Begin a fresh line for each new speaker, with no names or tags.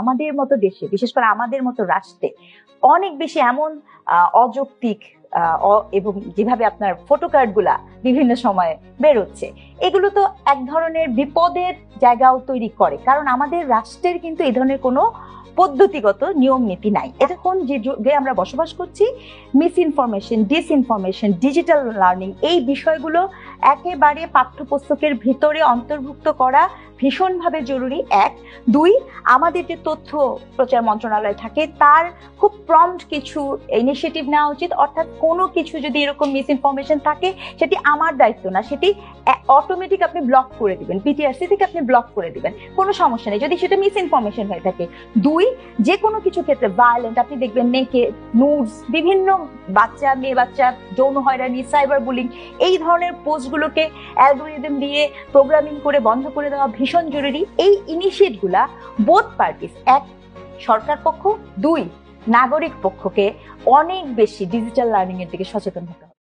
আমাদের মতো দেশে, বিশেষ করে আমাদের মতো রাষ্ট্রে অনেক বেশি এমন অযৌক্তিক এবং যেভাবে আপনার ফটো গুলা বিভিন্ন সময়ে বেরোচ্ছে, এগুলো তো এক ধরনের বিপদের জায়গাও তৈরি করে। কারণ আমাদের রাষ্ট্রের কিন্তু এই ধরনের কোনো পদ্ধতিগত নিয়ম নীতি নাই। এখন যে যুগে আমরা বসবাস করছি misinformation disinformation digital learning এই বিষয়গুলো একেবারে পাঠ্যপুস্তকের ভিতরে অন্তর্ভুক্ত করা ভীষণভাবে জরুরি। এক, দুই, আমাদের যে তথ্য প্রচার মন্ত্রণালয় থাকে, তার খুব প্রম্পট কিছু ইনিশিয়েটিভ নেওয়া উচিত। অর্থাৎ কোনো কিছু যদি এরকম মিস ইনফরমেশন থাকে, সেটি আমার দায়িত্ব না। সেটি অটোমেটিক আপনি ব্লক করে দিবেন। পিটিআরসি থেকে আপনি ব্লক করে দিবেন। কোনো সমস্যা নেই। যদি সেটা মিস ইনফরমেশন হয়ে থাকে। দুই, যে কোনো কিছু ক্ষেত্রে ভায়োলেন্ট আপনি দেখবেন নেকে নুডস বিভিন্ন বাচ্চা, মেয়ে বাচ্চা, যৌন হয়রানি সাইবার বুলিং এই ধরনের পোস্টগুলোকে অ্যালগোরিদম দিয়ে প্রোগ্রামিং করে বন্ধ করে দেওয়া ভীষণ জরুরি এই ইনিশিয়েটগুলা বোথ পার্টিস এক সরকার পক্ষ, দুই নাগরিক পক্ষকে অনেক বেশি ডিজিটাল লার্নিং এর দিকে সচেতন হতে।